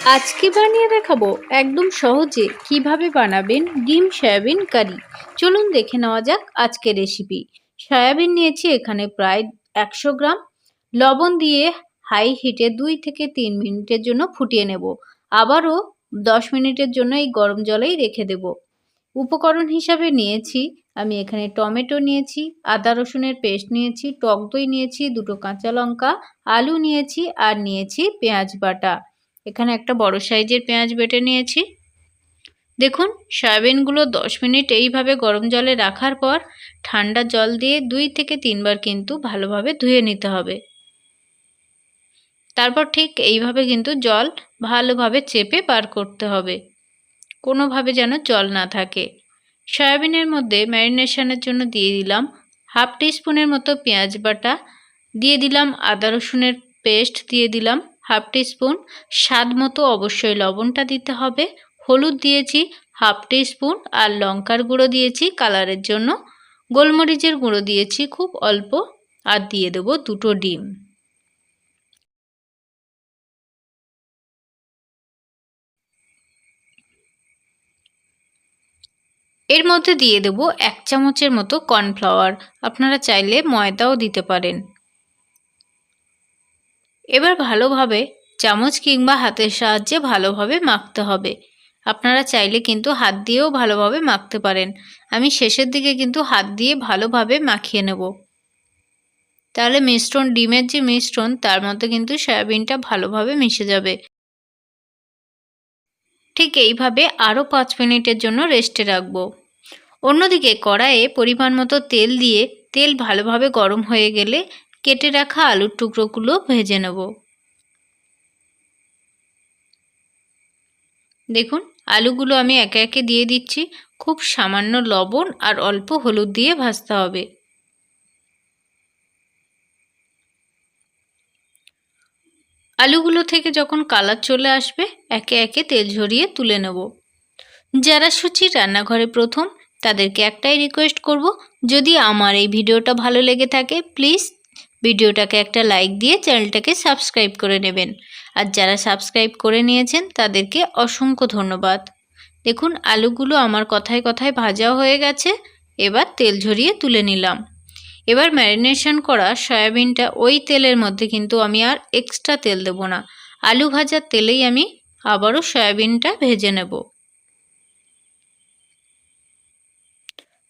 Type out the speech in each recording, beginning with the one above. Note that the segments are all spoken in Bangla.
আজকে বানিয়ে দেখাবো একদম সহজে কীভাবে বানাবেন ডিম সয়াবিন কারি। চলুন দেখে নেওয়া যাক আজকের রেসিপি সয়াবিন নিয়েছি এখানে প্রায় একশো গ্রাম। লবণ দিয়ে হাই হিটে দুই থেকে তিন মিনিটের জন্য ফুটিয়ে নেব। আবারও দশ মিনিটের জন্য এই গরম জলেই রেখে দেব। উপকরণ হিসাবে নিয়েছি আমি এখানে টমেটো নিয়েছি, আদা রসুনের পেস্ট নিয়েছি, টক দই নিয়েছি, দুটো কাঁচা লঙ্কা, আলু নিয়েছি আর নিয়েছি পেঁয়াজ বাটা। এখানে একটা বড় সাইজের পেঁয়াজ বেটে নিয়েছি। দেখুন, সয়াবিনগুলো দশ মিনিট এইভাবে গরম জলে রাখার পর ঠান্ডা জল দিয়ে দুই থেকে তিনবার কিন্তু ভালোভাবে ধুয়ে নিতে হবে। তারপর ঠিক এইভাবে কিন্তু জল ভালোভাবে চেপে বার করতে হবে। কোনোভাবে যেন জল না থাকে। সয়াবিনের মধ্যে ম্যারিনেশনের জন্য দিয়ে দিলাম হাফ টিস্পুনের মতো পেঁয়াজ বাটা, দিয়ে দিলাম আদা রসুনের পেস্ট, দিয়ে দিলাম হাফ টিস্পুন। স্বাদ মতো অবশ্যই লবণটা দিতে হবে। হলুদ দিয়েছি হাফ টিস্পুন আর লঙ্কার গুঁড়ো দিয়েছি কালারের জন্য। গোলমরিচের গুঁড়ো দিয়েছি খুব অল্প আর দিয়ে দেবো দুটো ডিম। এর মধ্যে দিয়ে দেব এক চামচের মতো কর্নফ্লাওয়ার। আপনারা চাইলে ময়দাও দিতে পারেন। এবার ভালোভাবে চামচ কিংবা হাতের সাহায্যে ভালোভাবে মাখতে হবে। আপনারা চাইলে কিন্তু হাত দিয়েও ভালোভাবে মাখতে পারেন। আমি শেষের দিকে কিন্তু হাত দিয়ে ভালোভাবে মাখিয়ে নেব। তাহলে মিশ্রণ, ডিমের যে মিশ্রণ, তার মধ্যে কিন্তু সয়াবিনটা ভালোভাবে মিশে যাবে। ঠিক এইভাবে আরও পাঁচ মিনিটের জন্য রেস্টে রাখব। অন্যদিকে কড়াইয়ে পরিমাণ মতো তেল দিয়ে তেল ভালোভাবে গরম হয়ে গেলে কেটে রাখা আলুর টুকরোগুলো ভেজে নেব। দেখুন, আলুগুলো আমি একে একে দিয়ে দিচ্ছি। খুব সামান্য লবণ আর অল্প হলুদ দিয়ে ভাজতে হবে। আলুগুলো থেকে যখন কালার চলে আসবে, একে একে তেল ঝরিয়ে তুলে নেব। যারা সুচি রান্নাঘরে প্রথম, তাদেরকে একটাই রিকোয়েস্ট করব, যদি আমার এই ভিডিওটা ভালো লেগে থাকে প্লিজ ভিডিওটাকে একটা লাইক দিয়ে চ্যানেলটাকে সাবস্ক্রাইব করে নেবেন। আর যারা সাবস্ক্রাইব করে নিয়েছেন, তাদেরকে অসংখ্য ধন্যবাদ। দেখুন, আলুগুলো আমার কথায় কথায় ভাজা হয়ে গেছে। এবার তেল ঝরিয়ে তুলে নিলাম। এবার ম্যারিনেশন করা সয়াবিনটা ওই তেলের মধ্যে কিন্তু আমি আর এক্সট্রা তেল দেবো না। আলু ভাজার তেলেই আমি আবারও সয়াবিনটা ভেজে নেব।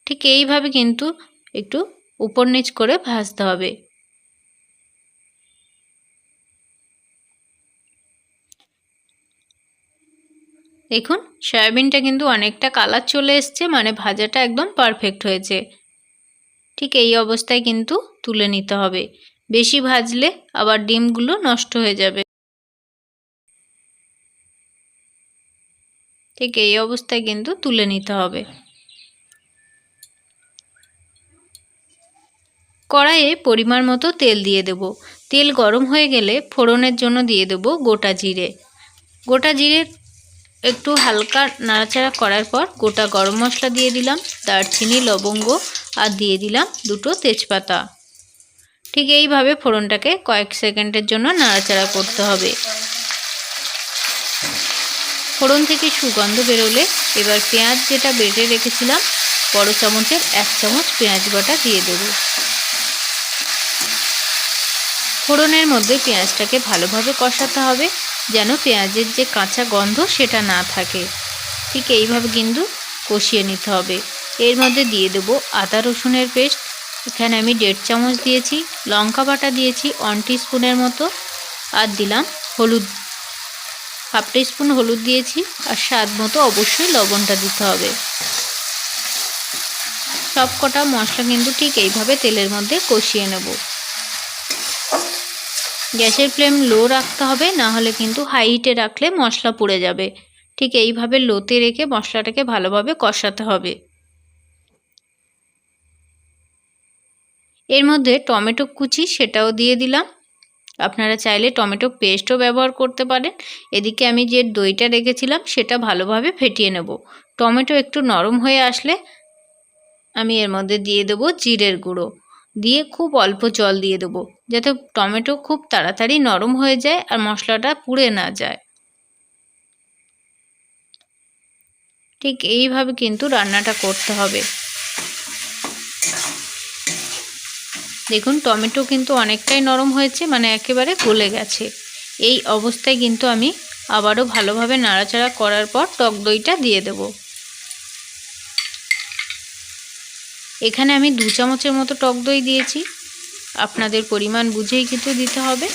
ঠিক এইভাবে কিন্তু একটু উপর নিচ করে ভাজতে হবে। দেখুন, সয়াবিনটা কিন্তু অনেকটা কালার চলে এসছে মানে ভাজাটা একদম পারফেক্ট হয়েছে। ঠিক এই অবস্থায় কিন্তু তুলে নিতে হবে। বেশি ভাজলে আবার ডিমগুলো নষ্ট হয়ে যাবে। ঠিক এই অবস্থায় কিন্তু তুলে নিতে হবে। কড়াইয়ে পরিমাণ মতো তেল দিয়ে দেব। তেল গরম হয়ে গেলে ফোড়নের জন্য দিয়ে দেব গোটা জিরে। গোটা জিরে একটু হালকা নাড়াচাড়া করার পর গোটা গরম মশলা দিয়ে দিলাম, দারচিনি, লবঙ্গ আর দিয়ে দিলাম দুটো তেজপাতা। ঠিক এইভাবে ফোড়নটাকে কয়েক সেকেন্ডের জন্য নাড়াচাড়া করতে হবে। ফোড়ন থেকে সুগন্ধ বেরোলে এবার পেঁয়াজ যেটা বেটে রেখেছিলাম, বড় চামচের এক চামচ পেঁয়াজ বাটা দিয়ে দেবো। ফোড়নের মধ্যে পেঁয়াজটাকে ভালোভাবে কষাতে হবে। যেন পেঁয়াজের যে কাঁচা গন্ধ সেটা না থাকে। ঠিক এইভাবে কিন্তু কষিয়ে নিতে হবে। এর মধ্যে দিয়ে দেবো আদা রসুনের পেস্ট। এখানে আমি দেড় চামচ দিয়েছি, লঙ্কা বাটা দিয়েছি ওয়ান স্পুনের মতো। আর দিলাম হলুদ। হাফ স্পুন হলুদ দিয়েছি আর স্বাদ মতো অবশ্যই লবণটা দিতে হবে। সব কটা মশলা কিন্তু ঠিক এইভাবে তেলের মধ্যে কষিয়ে নেব। গ্যাসের ফ্লেম লো রাখতে হবে, না হলে কিন্তু হাই হিটে রাখলে মশলা পুড়ে যাবে। ঠিক এইভাবে লোতে রেখে মশলাটাকে ভালোভাবে কষাতে হবে। এর মধ্যে টমেটো কুচি সেটাও দিয়ে দিলাম। আপনারা চাইলে টমেটো পেস্টও ব্যবহার করতে পারেন। এদিকে আমি যে দইটা রেখেছিলাম, সেটা ভালোভাবে ফেটিয়ে নেব। টমেটো একটু নরম হয়ে আসলে আমি এর মধ্যে দিয়ে দেবো জিরের গুঁড়ো। দিয়ে খুব অল্প জল দিয়ে দেবো, যাতে টমেটো খুব তাড়াতাড়ি নরম হয়ে যায় আর মশলাটা পুড়ে না যায়। ঠিক এইভাবে কিন্তু রান্নাটা করতে হবে। দেখুন, টমেটো কিন্তু অনেকটাই নরম হয়েছে মানে একেবারে গলে গেছে। এই অবস্থায় কিন্তু আমি আবারও ভালোভাবে নাড়াচাড়া করার পর টক দইটা দিয়ে দেবো। এখানে আমি দু চামচের মতো টক দই দিয়েছি। আপনাদের পরিমাণ বুঝেই কিন্তু দিতে হবে।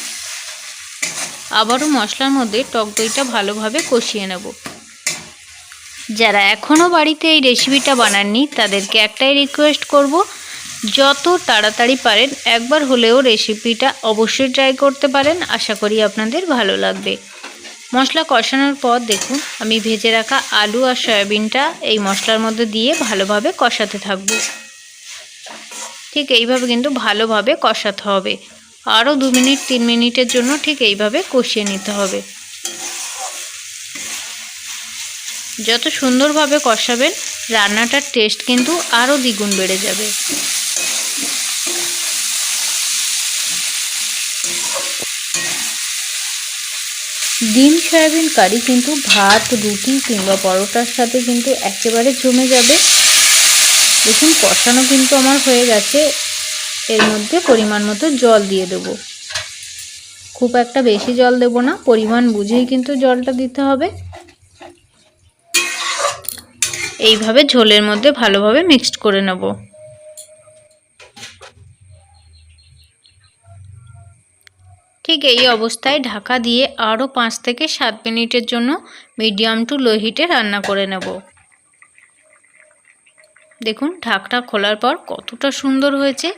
আবারও মশলার মধ্যে টক দইটা ভালোভাবে কষিয়ে নেব। যারা এখনও বাড়িতে এই রেসিপিটা বানাননি, তাদেরকে একটাই রিকোয়েস্ট করব, যত তাড়াতাড়ি পারেন, একবার হলেও রেসিপিটা অবশ্যই ট্রাই করতে পারেন। আশা করি আপনাদের ভালো লাগবে। মশলা কষানোর পর দেখুন, আমি ভেজে রাখা আলু আর সয়াবিনটা এই মশলার মধ্যে দিয়ে ভালোভাবে কষাতে থাকব। ঠিক এইভাবে কিন্তু ভালোভাবে কষাতে হবে। আরও দু মিনিট, তিন মিনিটের জন্য ঠিক এইভাবে কষিয়ে নিতে হবে। যত সুন্দরভাবে কষাবেন, রান্নাটার টেস্ট কিন্তু আরও দ্বিগুণ বেড়ে যাবে। ডিম, সয়াবিন, কারি কিন্তু ভাত, রুটি কিংবা পরোটার সাথে কিন্তু একেবারে জমে যাবে। দেখুন, কষানো কিন্তু আমার হয়ে গেছে। এর মধ্যে পরিমাণ মতো জল দিয়ে দেবো। খুব একটা বেশি জল দেব না, পরিমাণ বুঝেই কিন্তু জলটা দিতে হবে। এইভাবে ঝোলের মধ্যে ভালোভাবে মিক্সড করে নেব। ঠিক এই অবস্থায় ঢাকা দিয়ে আরও পাঁচ থেকে সাত মিনিটের জন্য মিডিয়াম টু লো হিটে রান্না করে নেব। দেখুন, ঢাকটা খোলার পর কতটা সুন্দর হয়েছে।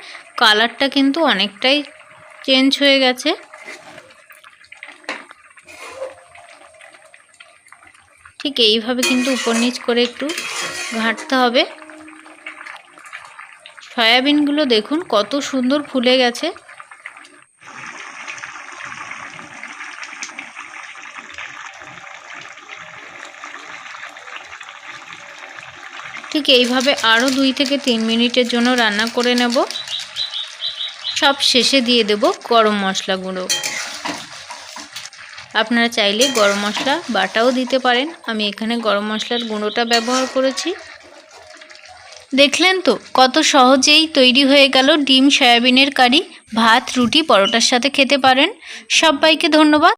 কালারটা কিন্তু অনেকটাই চেঞ্জ হয়ে গেছে। ঠিক এইভাবে কিন্তু উপর নিচ করে একটু ঘাঁটতে হবে। সয়াবিনগুলো দেখুন, কত সুন্দর ফুলে গেছে। ঠিক এইভাবে আরও দুই থেকে তিন মিনিটের জন্য রান্না করে নেব। সব শেষে দিয়ে দেব গরম মশলা গুঁড়ো। আপনারা চাইলে গরম মশলা বাটাও দিতে পারেন। আমি এখানে গরম মশলার গুঁড়োটা ব্যবহার করেছি। দেখলেন তো, কত সহজেই তৈরি হয়ে গেল ডিম, সয়াবিনের কারি, ভাত, রুটি, পরোটার সাথে খেতে পারেন। সবাইকে ধন্যবাদ।